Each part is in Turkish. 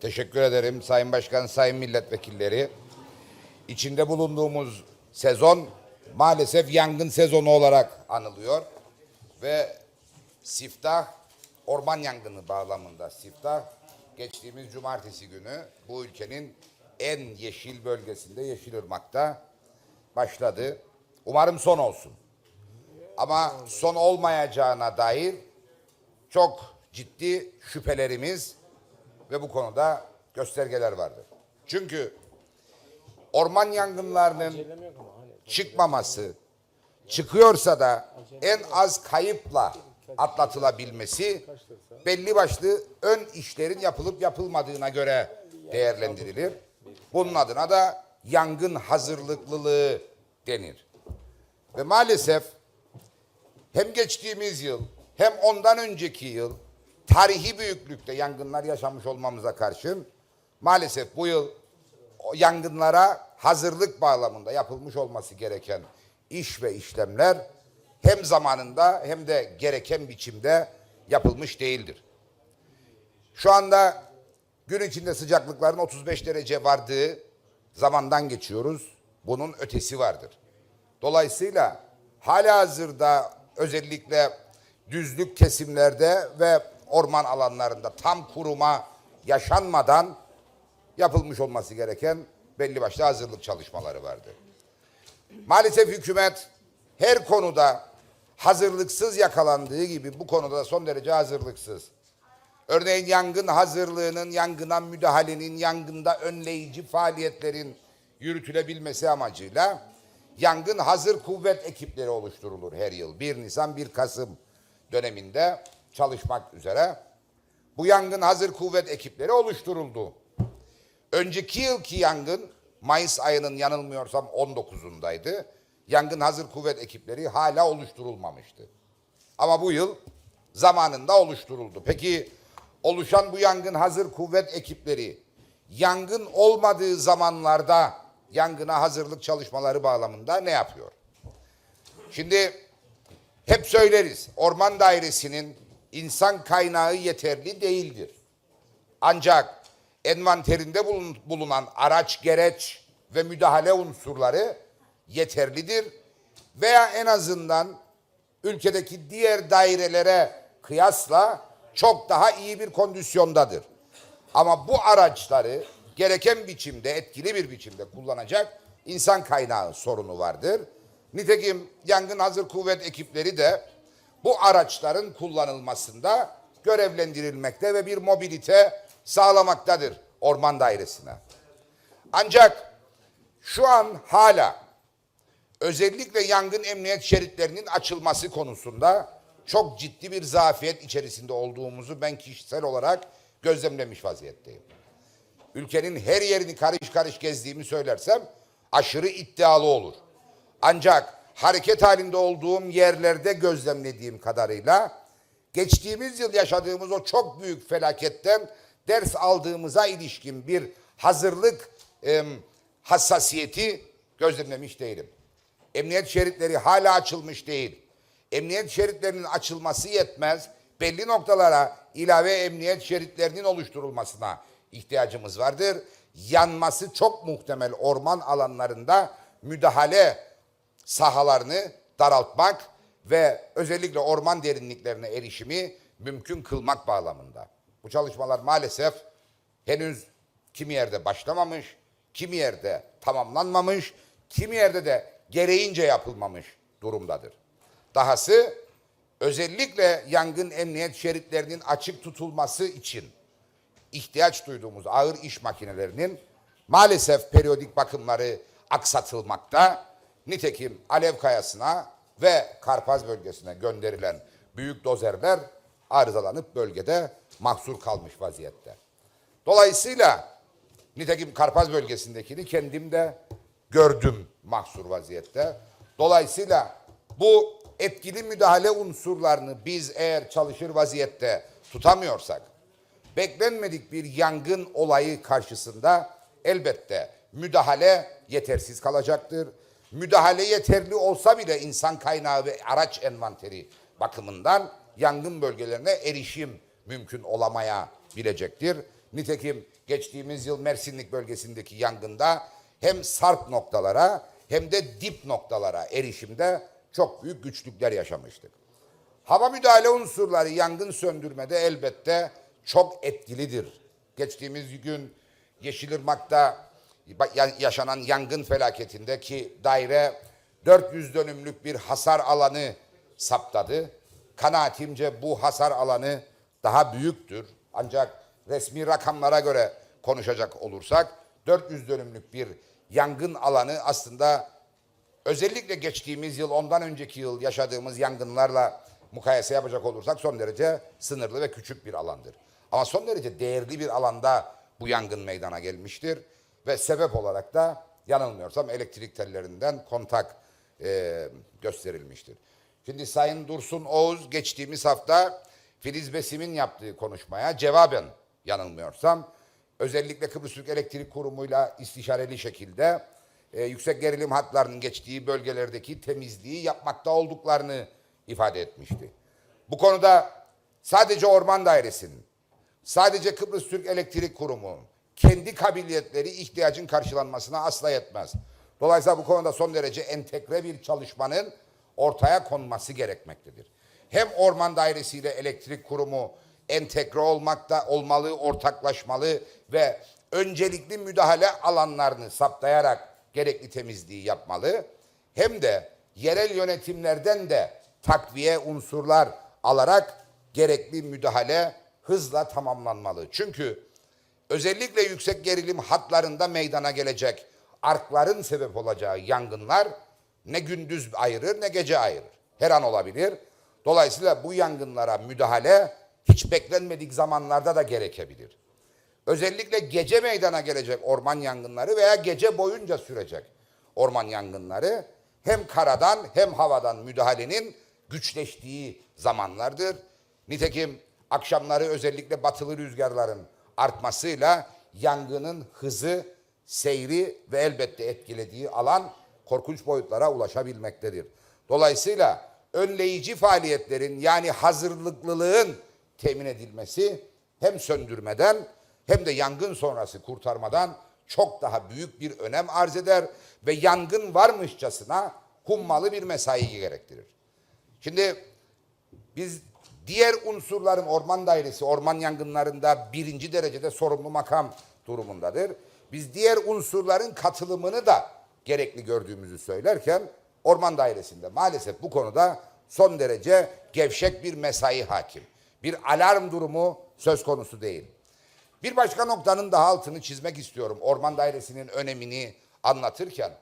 Teşekkür ederim Sayın Başkan, Sayın Milletvekilleri. İçinde bulunduğumuz sezon maalesef yangın sezonu olarak anılıyor. Ve siftah orman yangını bağlamında siftah geçtiğimiz cumartesi günü bu ülkenin en yeşil bölgesinde Yeşilırmak'ta başladı. Umarım son olsun. Ama son olmayacağına dair çok ciddi şüphelerimiz ve bu konuda göstergeler vardır. Çünkü orman yangınlarının çıkmaması, çıkıyorsa da en az kayıpla atlatılabilmesi belli başlı ön işlerin yapılıp yapılmadığına göre değerlendirilir. Bunun adına da yangın hazırlıklılığı denir. Ve maalesef hem geçtiğimiz yıl hem ondan önceki yıl tarihi büyüklükte yangınlar yaşamış olmamıza karşın maalesef bu yıl yangınlara hazırlık bağlamında yapılmış olması gereken iş ve işlemler hem zamanında hem de gereken biçimde yapılmış değildir. Şu anda gün içinde sıcaklıkların 35 derece vardığı zamandan geçiyoruz. Bunun ötesi vardır. Dolayısıyla hala hazırda özellikle düzlük kesimlerde ve orman alanlarında tam kuruma yaşanmadan yapılmış olması gereken belli başlı hazırlık çalışmaları vardı. Maalesef hükümet her konuda hazırlıksız yakalandığı gibi bu konuda da son derece hazırlıksız. Örneğin yangın hazırlığının, yangına müdahalenin, yangında önleyici faaliyetlerin yürütülebilmesi amacıyla yangın hazır kuvvet ekipleri oluşturulur her yıl. 1 Nisan 1 Kasım döneminde çalışmak üzere bu yangın hazır kuvvet ekipleri oluşturuldu. Önceki yılki yangın Mayıs ayının yanılmıyorsam 19'undaydı. Yangın hazır kuvvet ekipleri hala oluşturulmamıştı. Ama bu yıl zamanında oluşturuldu. Peki oluşan bu yangın hazır kuvvet ekipleri yangın olmadığı zamanlarda yangına hazırlık çalışmaları bağlamında ne yapıyor? Şimdi hep söyleriz orman dairesinin insan kaynağı yeterli değildir. Ancak envanterinde bulun- bulunan araç, gereç ve müdahale unsurları yeterlidir. Veya en azından ülkedeki diğer dairelere kıyasla çok daha iyi bir kondisyondadır. Ama bu araçları gereken biçimde, etkili bir biçimde kullanacak insan kaynağı sorunu vardır. Nitekim yangın hazır kuvvet ekipleri de bu araçların kullanılmasında görevlendirilmekte ve bir mobilite sağlamaktadır orman dairesine. Ancak şu an hala özellikle yangın emniyet şeritlerinin açılması konusunda çok ciddi bir zafiyet içerisinde olduğumuzu ben kişisel olarak gözlemlemiş vaziyetteyim. Ülkenin her yerini karış karış gezdiğimi söylersem aşırı iddialı olur. Ancak hareket halinde olduğum yerlerde gözlemlediğim kadarıyla geçtiğimiz yıl yaşadığımız o çok büyük felaketten ders aldığımıza ilişkin bir hazırlık em, hassasiyeti gözlemlemiş değilim. Emniyet şeritleri hala açılmış değil. Emniyet şeritlerinin açılması yetmez. Belli noktalara ilave emniyet şeritlerinin oluşturulmasına ihtiyacımız vardır. Yanması çok muhtemel orman alanlarında müdahale sahalarını daraltmak ve özellikle orman derinliklerine erişimi mümkün kılmak bağlamında. Bu çalışmalar maalesef henüz kimi yerde başlamamış, kimi yerde tamamlanmamış, kimi yerde de gereğince yapılmamış durumdadır. Dahası özellikle yangın emniyet şeritlerinin açık tutulması için ihtiyaç duyduğumuz ağır iş makinelerinin maalesef periyodik bakımları aksatılmakta. Nitekim Alev Kayası'na ve Karpaz bölgesine gönderilen büyük dozerler arızalanıp bölgede mahsur kalmış vaziyette. Dolayısıyla nitekim Karpaz bölgesindekini kendim de gördüm mahsur vaziyette. Dolayısıyla bu etkili müdahale unsurlarını biz eğer çalışır vaziyette tutamıyorsak, beklenmedik bir yangın olayı karşısında elbette müdahale yetersiz kalacaktır. Müdahale yeterli olsa bile insan kaynağı ve araç envanteri bakımından yangın bölgelerine erişim mümkün olamaya bilecektir. Nitekim geçtiğimiz yıl Mersinlik bölgesindeki yangında hem sarp noktalara hem de dip noktalara erişimde çok büyük güçlükler yaşamıştık. Hava müdahale unsurları yangın söndürmede elbette çok etkilidir. Geçtiğimiz gün Yeşilırmak'ta yaşanan yangın felaketinde ki daire 400 dönümlük bir hasar alanı saptadı. Kanaatimce bu hasar alanı daha büyüktür. Ancak resmi rakamlara göre konuşacak olursak 400 dönümlük bir yangın alanı aslında özellikle geçtiğimiz yıl ondan önceki yıl yaşadığımız yangınlarla mukayese yapacak olursak son derece sınırlı ve küçük bir alandır. Ama son derece değerli bir alanda bu yangın meydana gelmiştir ve sebep olarak da yanılmıyorsam elektrik tellerinden kontak e, gösterilmiştir. Şimdi Sayın Dursun Oğuz geçtiğimiz hafta Filiz Besim'in yaptığı konuşmaya cevaben yanılmıyorsam özellikle Kıbrıs Türk Elektrik Kurumu'yla istişareli şekilde e, yüksek gerilim hatlarının geçtiği bölgelerdeki temizliği yapmakta olduklarını ifade etmişti. Bu konuda sadece Orman Dairesi'nin, sadece Kıbrıs Türk Elektrik Kurumu kendi kabiliyetleri ihtiyacın karşılanmasına asla yetmez. Dolayısıyla bu konuda son derece entegre bir çalışmanın ortaya konması gerekmektedir. Hem Orman Dairesi ile Elektrik Kurumu entegre olmakta olmalı, ortaklaşmalı ve öncelikli müdahale alanlarını saptayarak gerekli temizliği yapmalı. Hem de yerel yönetimlerden de takviye unsurlar alarak gerekli müdahale hızla tamamlanmalı. Çünkü özellikle yüksek gerilim hatlarında meydana gelecek arkların sebep olacağı yangınlar ne gündüz ayırır ne gece ayırır. Her an olabilir. Dolayısıyla bu yangınlara müdahale hiç beklenmedik zamanlarda da gerekebilir. Özellikle gece meydana gelecek orman yangınları veya gece boyunca sürecek orman yangınları hem karadan hem havadan müdahalenin güçleştiği zamanlardır. Nitekim akşamları özellikle batılı rüzgarların artmasıyla yangının hızı, seyri ve elbette etkilediği alan korkunç boyutlara ulaşabilmektedir. Dolayısıyla önleyici faaliyetlerin yani hazırlıklılığın temin edilmesi hem söndürmeden hem de yangın sonrası kurtarmadan çok daha büyük bir önem arz eder ve yangın varmışçasına hummalı bir mesai gerektirir. Şimdi biz diğer unsurların orman dairesi orman yangınlarında birinci derecede sorumlu makam durumundadır. Biz diğer unsurların katılımını da gerekli gördüğümüzü söylerken orman dairesinde maalesef bu konuda son derece gevşek bir mesai hakim. Bir alarm durumu söz konusu değil. Bir başka noktanın daha altını çizmek istiyorum. Orman dairesinin önemini anlatırken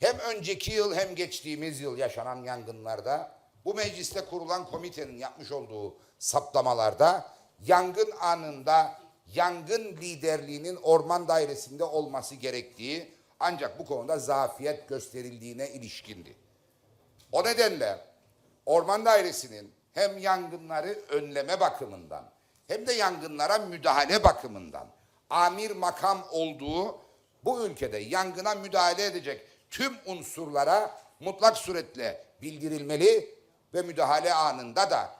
hem önceki yıl hem geçtiğimiz yıl yaşanan yangınlarda bu mecliste kurulan komitenin yapmış olduğu saptamalarda yangın anında yangın liderliğinin orman dairesinde olması gerektiği ancak bu konuda zafiyet gösterildiğine ilişkindi. O nedenle Orman Dairesi'nin hem yangınları önleme bakımından hem de yangınlara müdahale bakımından amir makam olduğu bu ülkede yangına müdahale edecek tüm unsurlara mutlak suretle bildirilmeli ve müdahale anında da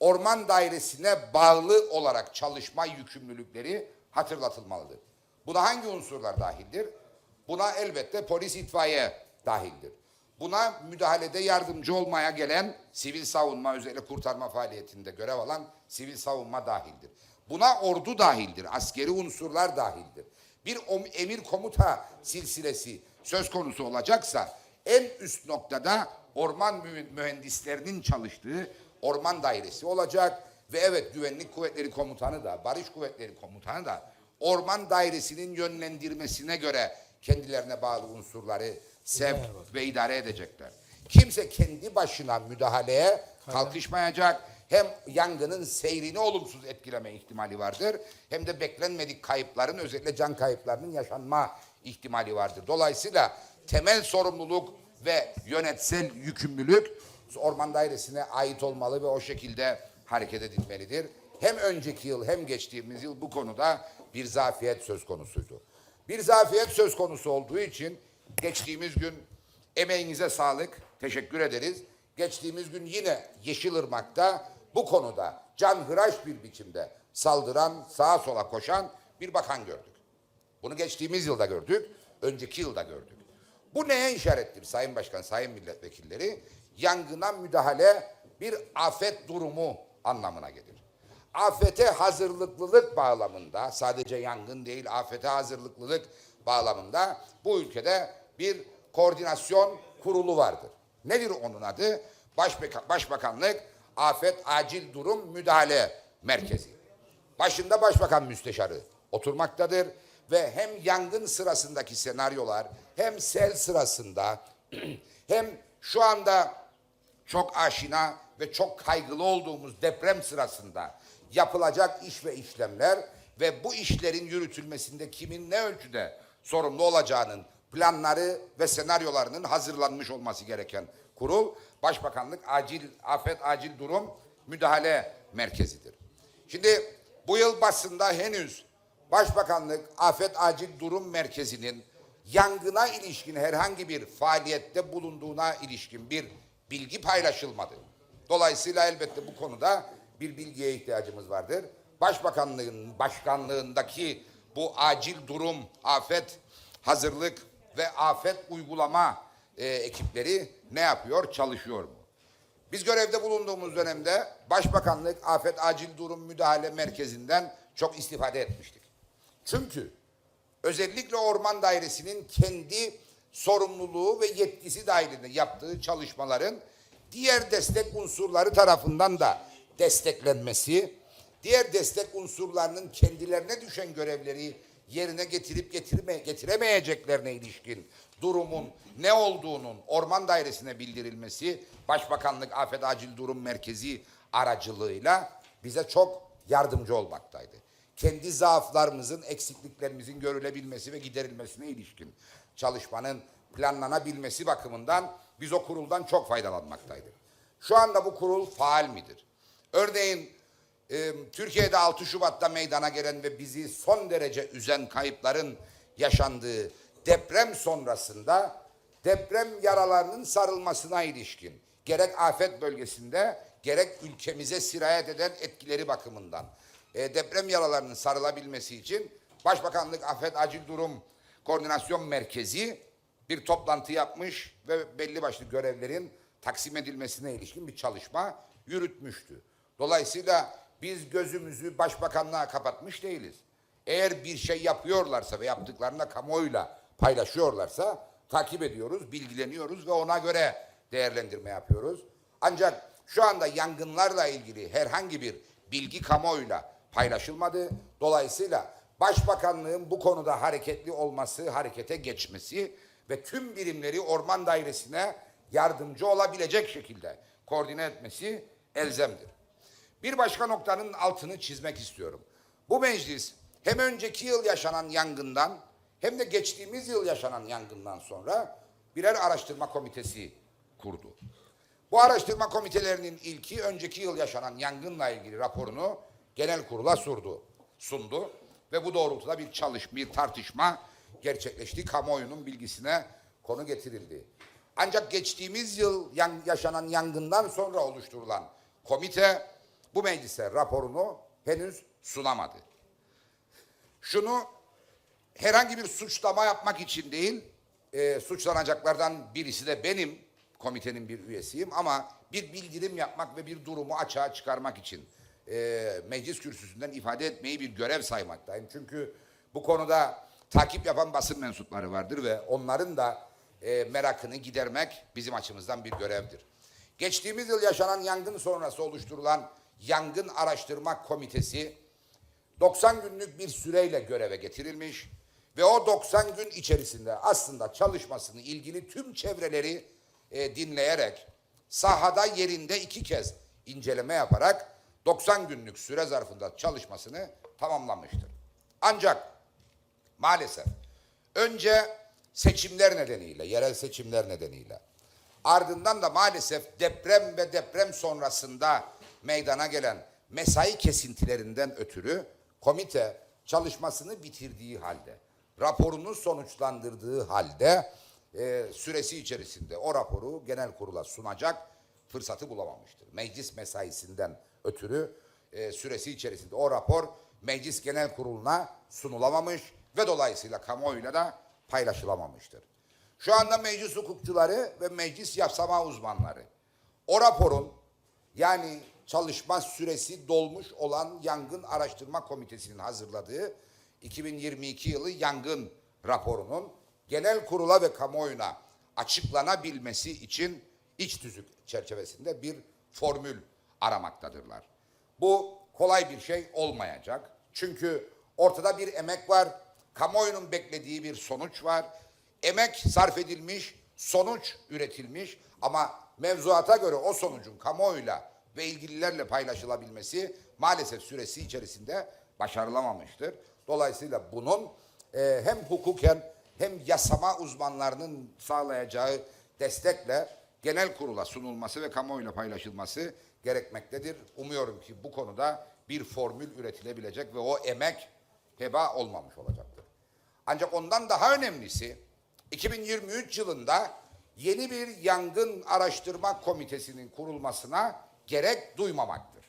orman dairesine bağlı olarak çalışma yükümlülükleri hatırlatılmalıdır. Buna hangi unsurlar dahildir? Buna elbette polis itfaiye dahildir. Buna müdahalede yardımcı olmaya gelen sivil savunma özellikle kurtarma faaliyetinde görev alan sivil savunma dahildir. Buna ordu dahildir, askeri unsurlar dahildir. Bir emir komuta silsilesi söz konusu olacaksa en üst noktada orman mü- mühendislerinin çalıştığı orman dairesi olacak ve evet güvenlik kuvvetleri komutanı da barış kuvvetleri komutanı da orman dairesinin yönlendirmesine göre kendilerine bağlı unsurları sevk ve idare edecekler. Kimse kendi başına müdahaleye kalkışmayacak. Hem yangının seyrini olumsuz etkileme ihtimali vardır. Hem de beklenmedik kayıpların özellikle can kayıplarının yaşanma ihtimali vardır. Dolayısıyla temel sorumluluk ve yönetsel yükümlülük orman dairesine ait olmalı ve o şekilde hareket edilmelidir. Hem önceki yıl hem geçtiğimiz yıl bu konuda bir zafiyet söz konusuydu. Bir zafiyet söz konusu olduğu için geçtiğimiz gün emeğinize sağlık, teşekkür ederiz. Geçtiğimiz gün yine Yeşilırmak'ta bu konuda canhıraş bir biçimde saldıran, sağa sola koşan bir bakan gördük. Bunu geçtiğimiz yılda gördük, önceki yılda gördük. Bu neye işarettir Sayın Başkan, Sayın Milletvekilleri? Yangına müdahale bir afet durumu anlamına gelir. Afete hazırlıklılık bağlamında, sadece yangın değil afete hazırlıklılık bağlamında bu ülkede bir koordinasyon kurulu vardır. Nedir onun adı? Başbakan, Başbakanlık Afet Acil Durum Müdahale Merkezi. Başında başbakan müsteşarı oturmaktadır ve hem yangın sırasındaki senaryolar hem sel sırasında hem şu anda çok aşina ve çok kaygılı olduğumuz deprem sırasında yapılacak iş ve işlemler ve bu işlerin yürütülmesinde kimin ne ölçüde sorumlu olacağının planları ve senaryolarının hazırlanmış olması gereken kurul Başbakanlık Acil Afet Acil Durum Müdahale Merkezidir. Şimdi bu yıl basında henüz Başbakanlık Afet Acil Durum Merkezi'nin yangına ilişkin herhangi bir faaliyette bulunduğuna ilişkin bir bilgi paylaşılmadı. Dolayısıyla elbette bu konuda bir bilgiye ihtiyacımız vardır. Başbakanlığın başkanlığındaki bu acil durum, afet hazırlık ve afet uygulama e, ekipleri ne yapıyor, çalışıyor mu? Biz görevde bulunduğumuz dönemde Başbakanlık Afet Acil Durum Müdahale Merkezi'nden çok istifade etmiştik. Çünkü özellikle Orman Dairesi'nin kendi sorumluluğu ve yetkisi dahilinde yaptığı çalışmaların diğer destek unsurları tarafından da desteklenmesi, diğer destek unsurlarının kendilerine düşen görevleri yerine getirip getirme, getiremeyeceklerine ilişkin durumun ne olduğunun Orman Dairesi'ne bildirilmesi Başbakanlık Afet Acil Durum Merkezi aracılığıyla bize çok yardımcı olmaktaydı. Kendi zaaflarımızın, eksikliklerimizin görülebilmesi ve giderilmesine ilişkin çalışmanın planlanabilmesi bakımından biz o kuruldan çok faydalanmaktaydık. Şu anda bu kurul faal midir? Örneğin e, Türkiye'de 6 Şubat'ta meydana gelen ve bizi son derece üzen kayıpların yaşandığı deprem sonrasında deprem yaralarının sarılmasına ilişkin gerek afet bölgesinde gerek ülkemize sirayet eden etkileri bakımından e, deprem yaralarının sarılabilmesi için Başbakanlık Afet Acil Durum Koordinasyon Merkezi bir toplantı yapmış ve belli başlı görevlerin taksim edilmesine ilişkin bir çalışma yürütmüştü. Dolayısıyla biz gözümüzü başbakanlığa kapatmış değiliz. Eğer bir şey yapıyorlarsa ve yaptıklarını kamuoyuyla paylaşıyorlarsa takip ediyoruz, bilgileniyoruz ve ona göre değerlendirme yapıyoruz. Ancak şu anda yangınlarla ilgili herhangi bir bilgi kamuoyuyla paylaşılmadı. Dolayısıyla Başbakanlığın bu konuda hareketli olması, harekete geçmesi ve tüm birimleri Orman Dairesi'ne yardımcı olabilecek şekilde koordine etmesi elzemdir. Bir başka noktanın altını çizmek istiyorum. Bu meclis hem önceki yıl yaşanan yangından hem de geçtiğimiz yıl yaşanan yangından sonra birer araştırma komitesi kurdu. Bu araştırma komitelerinin ilki önceki yıl yaşanan yangınla ilgili raporunu genel kurula sundu. sundu ve bu doğrultuda bir çalışma, bir tartışma gerçekleşti. Kamuoyunun bilgisine konu getirildi. Ancak geçtiğimiz yıl yan- yaşanan yangından sonra oluşturulan komite bu meclise raporunu henüz sunamadı. Şunu herhangi bir suçlama yapmak için değil, e, suçlanacaklardan birisi de benim, komitenin bir üyesiyim ama bir bildirim yapmak ve bir durumu açığa çıkarmak için e, meclis kürsüsünden ifade etmeyi bir görev saymaktayım. Çünkü bu konuda takip yapan basın mensupları vardır ve onların da e, merakını gidermek bizim açımızdan bir görevdir. Geçtiğimiz yıl yaşanan yangın sonrası oluşturulan Yangın Araştırma Komitesi 90 günlük bir süreyle göreve getirilmiş ve o 90 gün içerisinde aslında çalışmasını ilgili tüm çevreleri e, dinleyerek sahada yerinde iki kez inceleme yaparak 90 günlük süre zarfında çalışmasını tamamlamıştır. Ancak maalesef önce seçimler nedeniyle, yerel seçimler nedeniyle ardından da maalesef deprem ve deprem sonrasında meydana gelen mesai kesintilerinden ötürü komite çalışmasını bitirdiği halde, raporunu sonuçlandırdığı halde e, süresi içerisinde o raporu genel kurula sunacak fırsatı bulamamıştır. Meclis mesaisinden ötürü e, süresi içerisinde o rapor Meclis Genel Kurulu'na sunulamamış ve dolayısıyla kamuoyuyla da paylaşılamamıştır. Şu anda meclis hukukçuları ve meclis yapsama uzmanları o raporun yani çalışma süresi dolmuş olan Yangın Araştırma Komitesi'nin hazırladığı 2022 yılı yangın raporunun genel kurula ve kamuoyuna açıklanabilmesi için iç tüzük çerçevesinde bir formül aramaktadırlar. Bu kolay bir şey olmayacak. Çünkü ortada bir emek var, kamuoyunun beklediği bir sonuç var. Emek sarf edilmiş, sonuç üretilmiş ama mevzuata göre o sonucun kamuoyuyla ve ilgililerle paylaşılabilmesi maalesef süresi içerisinde başarılamamıştır. Dolayısıyla bunun e, hem hukuken hem yasama uzmanlarının sağlayacağı destekle genel kurula sunulması ve kamuoyuyla paylaşılması gerekmektedir. Umuyorum ki bu konuda bir formül üretilebilecek ve o emek heba olmamış olacaktır. Ancak ondan daha önemlisi 2023 yılında yeni bir yangın araştırma komitesinin kurulmasına gerek duymamaktır.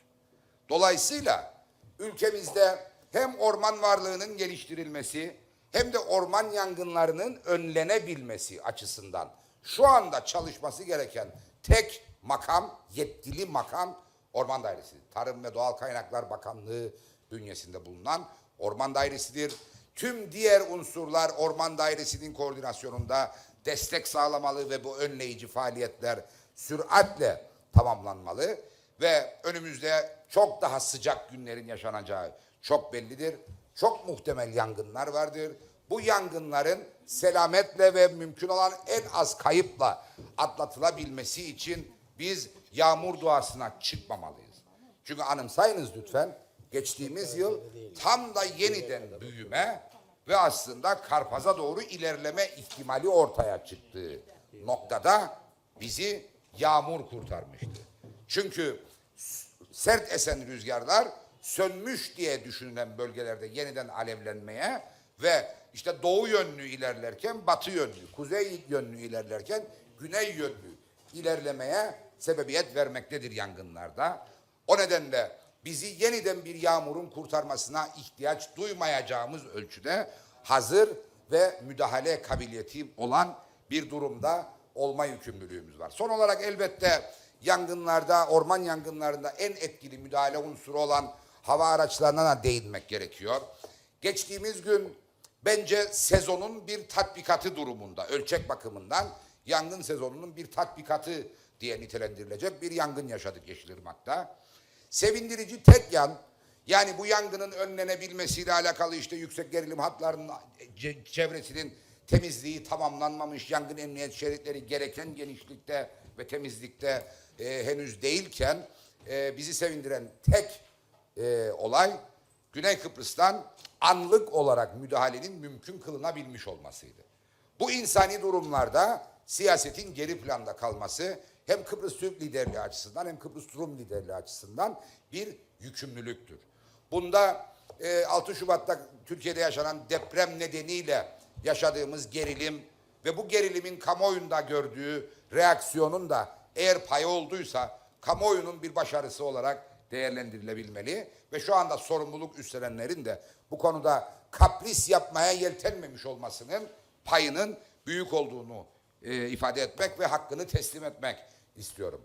Dolayısıyla ülkemizde hem orman varlığının geliştirilmesi hem de orman yangınlarının önlenebilmesi açısından şu anda çalışması gereken tek makam, yetkili makam Orman Dairesi. Tarım ve Doğal Kaynaklar Bakanlığı bünyesinde bulunan Orman Dairesi'dir. Tüm diğer unsurlar Orman Dairesi'nin koordinasyonunda destek sağlamalı ve bu önleyici faaliyetler süratle tamamlanmalı ve önümüzde çok daha sıcak günlerin yaşanacağı çok bellidir. Çok muhtemel yangınlar vardır. Bu yangınların selametle ve mümkün olan en az kayıpla atlatılabilmesi için biz yağmur duasına çıkmamalıyız. Çünkü anımsayınız lütfen geçtiğimiz yıl tam da yeniden büyüme ve aslında Karpaz'a doğru ilerleme ihtimali ortaya çıktığı noktada bizi yağmur kurtarmıştı. Çünkü sert esen rüzgarlar sönmüş diye düşünülen bölgelerde yeniden alevlenmeye ve işte doğu yönlü ilerlerken batı yönlü, kuzey yönlü ilerlerken güney yönlü ilerlemeye sebebiyet vermektedir yangınlarda. O nedenle bizi yeniden bir yağmurun kurtarmasına ihtiyaç duymayacağımız ölçüde hazır ve müdahale kabiliyeti olan bir durumda olma yükümlülüğümüz var. Son olarak elbette yangınlarda, orman yangınlarında en etkili müdahale unsuru olan hava araçlarına da değinmek gerekiyor. Geçtiğimiz gün bence sezonun bir tatbikatı durumunda, ölçek bakımından yangın sezonunun bir tatbikatı diye nitelendirilecek bir yangın yaşadık Yeşilırmak'ta. Sevindirici tek yan, yani bu yangının önlenebilmesiyle alakalı işte yüksek gerilim hatlarının ce- çevresinin temizliği tamamlanmamış, yangın emniyet şeritleri gereken genişlikte ve temizlikte e, henüz değilken e, bizi sevindiren tek e, olay Güney Kıbrıs'tan anlık olarak müdahalenin mümkün kılınabilmiş olmasıydı. Bu insani durumlarda siyasetin geri planda kalması hem Kıbrıs Türk liderliği açısından hem Kıbrıs Rum liderliği açısından bir yükümlülüktür. Bunda e, 6 Şubat'ta Türkiye'de yaşanan deprem nedeniyle yaşadığımız gerilim ve bu gerilimin kamuoyunda gördüğü reaksiyonun da eğer payı olduysa kamuoyunun bir başarısı olarak değerlendirilebilmeli ve şu anda sorumluluk üstlenenlerin de bu konuda kapris yapmaya yeltenmemiş olmasının payının büyük olduğunu e, ifade etmek ve hakkını teslim etmek istiyorum.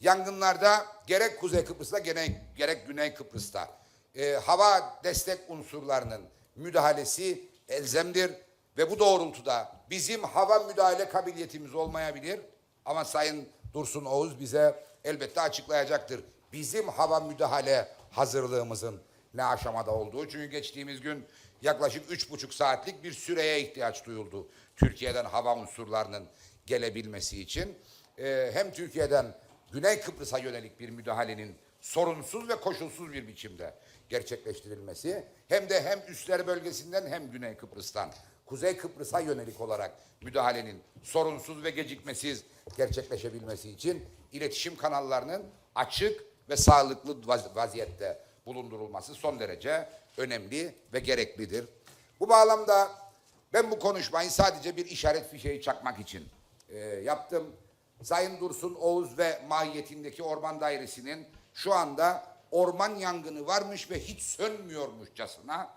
Yangınlarda gerek Kuzey Kıbrıs'ta gerek, gerek Güney Kıbrıs'ta e, hava destek unsurlarının müdahalesi elzemdir ve bu doğrultuda bizim hava müdahale kabiliyetimiz olmayabilir ama Sayın Dursun Oğuz bize elbette açıklayacaktır. Bizim hava müdahale hazırlığımızın ne aşamada olduğu. Çünkü geçtiğimiz gün yaklaşık üç buçuk saatlik bir süreye ihtiyaç duyuldu. Türkiye'den hava unsurlarının gelebilmesi için. Ee, hem Türkiye'den Güney Kıbrıs'a yönelik bir müdahalenin sorunsuz ve koşulsuz bir biçimde gerçekleştirilmesi hem de hem üsler bölgesinden hem Güney Kıbrıs'tan Kuzey Kıbrıs'a yönelik olarak müdahalenin sorunsuz ve gecikmesiz gerçekleşebilmesi için iletişim kanallarının açık ve sağlıklı vaz- vaziyette bulundurulması son derece önemli ve gereklidir. Bu bağlamda ben bu konuşmayı sadece bir işaret fişeği çakmak için e, yaptım. Sayın Dursun Oğuz ve mahiyetindeki Orman Dairesi'nin şu anda orman yangını varmış ve hiç sönmüyormuşçasına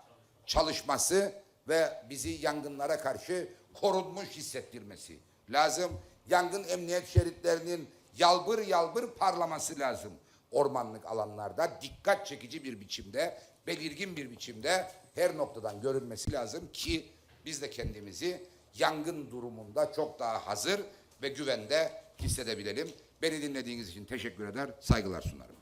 çalışması ve bizi yangınlara karşı korunmuş hissettirmesi lazım. Yangın emniyet şeritlerinin yalbır yalbır parlaması lazım. Ormanlık alanlarda dikkat çekici bir biçimde, belirgin bir biçimde her noktadan görünmesi lazım ki biz de kendimizi yangın durumunda çok daha hazır ve güvende hissedebilelim. Beni dinlediğiniz için teşekkür eder, saygılar sunarım.